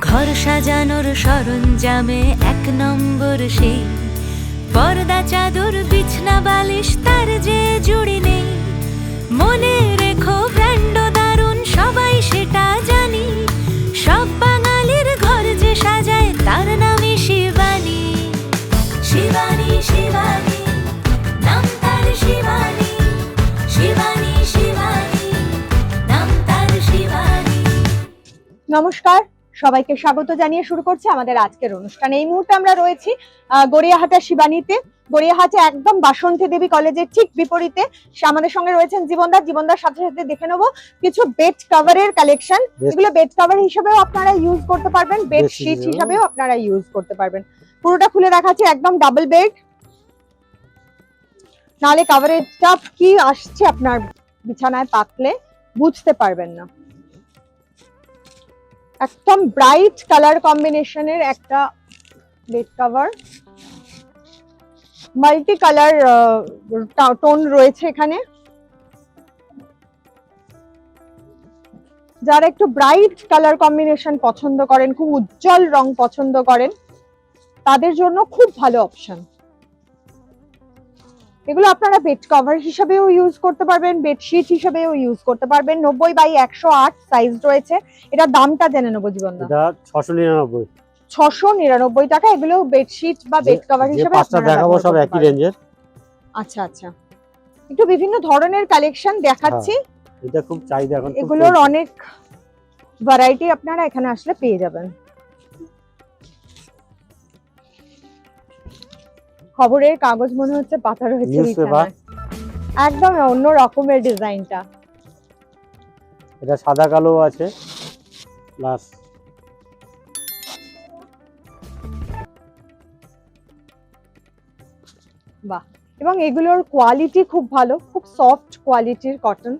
ঘর সাজানোর সরঞ্জামে এক নম্বর সেই। পর্দা, চাদর, বিছনা, বালিশ, তার যে জুড়ি নেই। মনে রেখো ব্র্যান্ড দারুণ, সবাই সেটা জানি। সব বাঙালির ঘর যে সাজায়, তার নামই শিবানী। শিবানী শিবানী, নাম শিবানী। শিবানী শিবানী, নাম তার শিবানী। নমস্কার। সবাইকে স্বাগত জানিয়ে শুরু করছি আমাদের আজকের অনুষ্ঠান। এই মুহূর্তে আমরা রয়েছি আহ, গড়িয়াহাটা শিবানীতে। গড়িয়াহাটে একদম বাসন্তী দেবী কলেজের ঠিক বিপরীতে আমাদের সঙ্গে রয়েছেন জীবনদার। জীবনদার সাথে সাথে দেখে নেব কিছু বেড কভারের কালেকশন এগুলো বেড কভার হিসেবেও আপনারা ইউজ করতে পারবেন বেড শিট হিসাবেও। আপনারা ইউজ করতে পারবেন। পুরোটা খুলে দেখাচ্ছি একদম ডাবল বেড নালে কাভারেজটা কি আসছে আপনার বিছানায় পাতলে বুঝতে পারবেন না। একদম ব্রাইট কালার কম্বিনেশনের একটা bed cover multi colour tone রয়েছে এখানে। যারা একটু ব্রাইট কালার কম্বিনেশন পছন্দ করেন, খুব উজ্জ্বল রং পছন্দ করেন, তাদের জন্য খুব ভালো অপশন এগুলো আপনারা বেড কভার হিসেবেও ইউজ করতে পারবেন বেডশিট হিসেবেও ইউজ করতে পারবেন। নব্বই বাই একশো আট সাইজ রয়েছে। এটা দামটা জেনে নেব জীবনদা এটা ছশো নিরানব্বই। ছশো নিরানব্বই টাকা। এগুলো বেডশিট বা বেড কভার হিসেবে দেখাবো সব একই রেঞ্জের আচ্ছা আচ্ছা। একটু বিভিন্ন ধরনের কালেকশন দেখাচ্ছি। এটা খুব চাহিদা এখন এগুলোর অনেক ভ্যারাইটি আপনারা এখানে আসলে পেয়ে যাবেন। খবরের কাগজ মনে হচ্ছে পাতা রয়েছে একদম অন্য রকমের ডিজাইনটা। এটা সাদা কালো আছে। প্লাস বাহ। এবং এগুলোর কোয়ালিটি খুব ভালো খুব সফট কোয়ালিটির কটন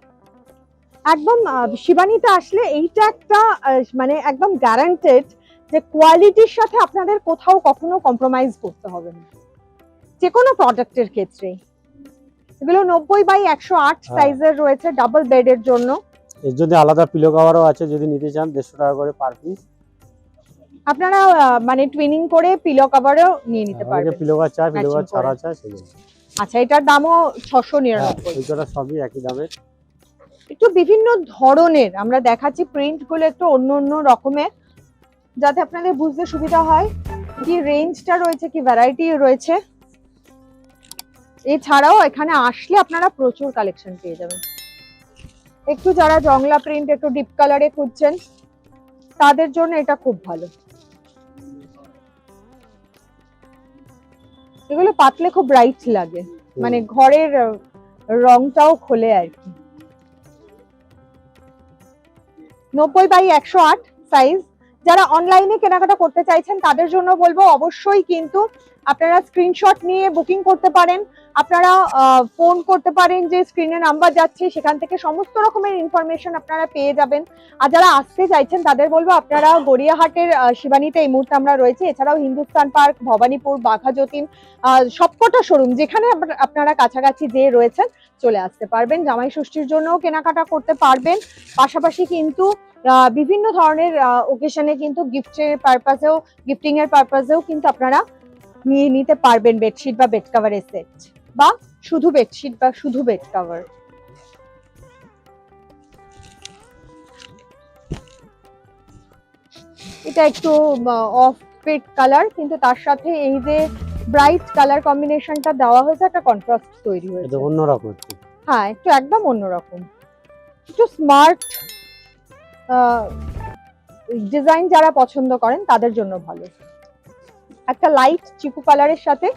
একদম শিবানীতে আসলে এইটা একটা মানে একদম গ্যারান্টেড যে কোয়ালিটির সাথে আপনাদের কোথাও কখনো কম্প্রোমাইজ করতে হবে না। যে কোনো প্রোডাক্টের ক্ষেত্রেই। এগুলো নব্বই বাই একশো আট হ্যাঁ। সাইজের রয়েছে ডাবল বেডের জন্য। এর জন্য আলাদা পিলো কভারও আছে যদি নিতে চান দেড়শো টাকা করে পার পিস আপনারা মানে টুইনিং করে পিলো কভারও নিয়ে নিতে পারবেন। পিলো কাভার চায় পিলো কাভার ছাড়া। চায় সেগুলো আচ্ছা এটার দামও ছশো হ্যাঁ নিরানব্বই। ওই কটা সবই একই দামের একটু বিভিন্ন ধরনের আমরা দেখাচ্ছি প্রিন্টগুলো একটু অন্য অন্য রকমের যাতে আপনাদের বুঝতে সুবিধা হয়। কি রেঞ্জটা রয়েছে কি ভ্যারাইটি রয়েছে। এছাড়াও এখানে আসলে আপনারা প্রচুর কালেকশন পেয়ে যাবেন। একটু যারা জংলা প্রিন্ট একটু ডিপ কালারে খুঁজছেন তাদের জন্য এটা খুব ভালো। এগুলো পাতলে খুব ব্রাইট লাগে। মানে ঘরের রংটাও খোলে আর কি। নব্বই বাই একশো আট সাইজ যারা অনলাইনে কেনাকাটা করতে চাইছেন, তাদের জন্য বলব অবশ্যই কিন্তু আপনারা স্ক্রিনশট নিয়ে বুকিং করতে পারেন। আপনারা ফোন করতে পারেন যে স্ক্রিনে নাম্বার যাচ্ছে, সেখান থেকে সমস্ত রকমের ইনফরমেশন আপনারা পেয়ে যাবেন। আর যারা আসতে চাইছেন, তাদের বলব আপনারা গড়িয়াহাটের শিবানীতে এই মুহূর্তে আমরা রয়েছে। এছাড়াও হিন্দুস্তান পার্ক, ভবানীপুর, বাঘা যতীন সবকটা শোরুম যেখানে আপ- আপনারা কাছাকাছি যে রয়েছেন, চলে আসতে পারবেন। জামাই ষষ্ঠীর জন্যও কেনাকাটা করতে পারবেন। পাশাপাশি কিন্তু বিভিন্ন ধরনের ওকেশনে কিন্তু গিফটের পারপাসেও গিফটিং এর পারপাসেও কিন্তু আপনারা নিয়ে নিতে পারবেন বেডশিট বা বেড কাভারের সেট বা শুধু বেডশিট বা শুধু বেড কাভার এটা একটু অফ পেড কালার কিন্তু তার সাথে এই যে ব্রাইট কালার কম্বিনেশনটা দেওয়া হয়েছে একটা কন্ট্রাস্ট তৈরি হয়েছে। এটা অন্যরকম হ্যাঁ একটু একদম অন্যরকম। একটু স্মার্ট ডিজাইন যারা পছন্দ করেন তাদের জন্য ভালো। একটা লাইট চিকু কালারের সাথে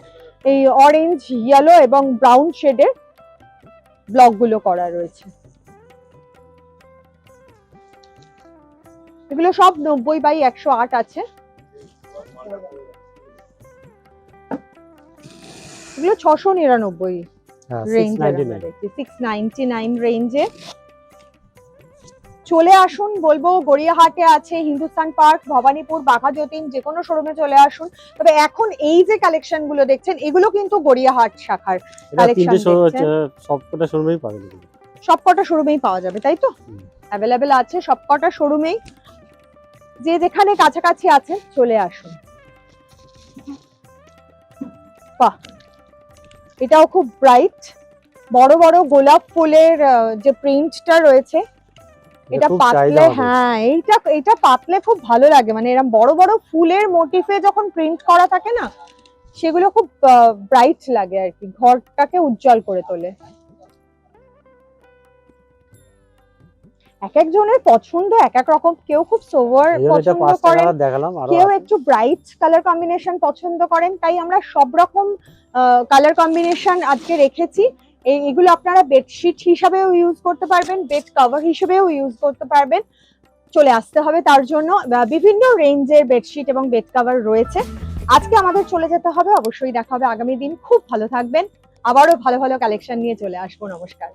এই অরেঞ্জ ইয়েলো এবং ব্রাউন শেডের ব্লকগুলো করা রয়েছে। এগুলো সব নব্বই বাই একশো আট আছে। এগুলো ছশো নিরানব্বই range ninety nine six ninety nine রেঞ্জে চলে আসুন বলব গড়িয়াহাটে আছে হিন্দুস্তান পার্ক ভবানীপুর বাঘা যতীন যে কোনো শোরুমে চলে আসুন। তবে এখন এই যে কালেকশনগুলো দেখছেন এগুলো কিন্তু গড়িয়াহাট শাখার দেখছেন? সবকটা শোরুমেই পাবেন সবকটা শোরুমেই পাওয়া যাবে তাই তো? অ্যাভেলেবেল আছে সবকটা শোরুমেই যে যেখানে কাছাকাছি আছেন চলে আসুন। বাহ! এটাও খুব ব্রাইট বড় বড় গোলাপ ফুলের যে প্রিন্টটা রয়েছে এটা পাতলে হ্যাঁ এইটা এটা পাতলে খুব ভালো লাগে। মানে এরকম বড় বড় ফুলের মোটিফে যখন প্রিন্ট করা থাকে না সেগুলো খুব ব্রাইট লাগে আর কি। ঘরটাকে উজ্জ্বল করে তোলে। এক একজনের পছন্দ এক এক রকম। কেউ খুব সোভার পছন্দ করেন কেউ একটু ব্রাইট কালার কম্বিনেশন পছন্দ করেন। তাই আমরা সব রকম কালার কম্বিনেশন আজকে রেখেছি। এই এগুলো আপনারা বেডশিট হিসাবেও ইউজ করতে পারবেন বেড কভার হিসেবেও ইউজ করতে পারবেন। চলে আসতে হবে তার জন্য। বিভিন্ন রেঞ্জের বেডশিট এবং বেড কভার রয়েছে। আজকে আমাদের চলে যেতে হবে। অবশ্যই দেখা হবে আগামী দিন। খুব ভালো থাকবেন। আবারও ভালো ভালো কালেকশন নিয়ে চলে আসব। নমস্কার।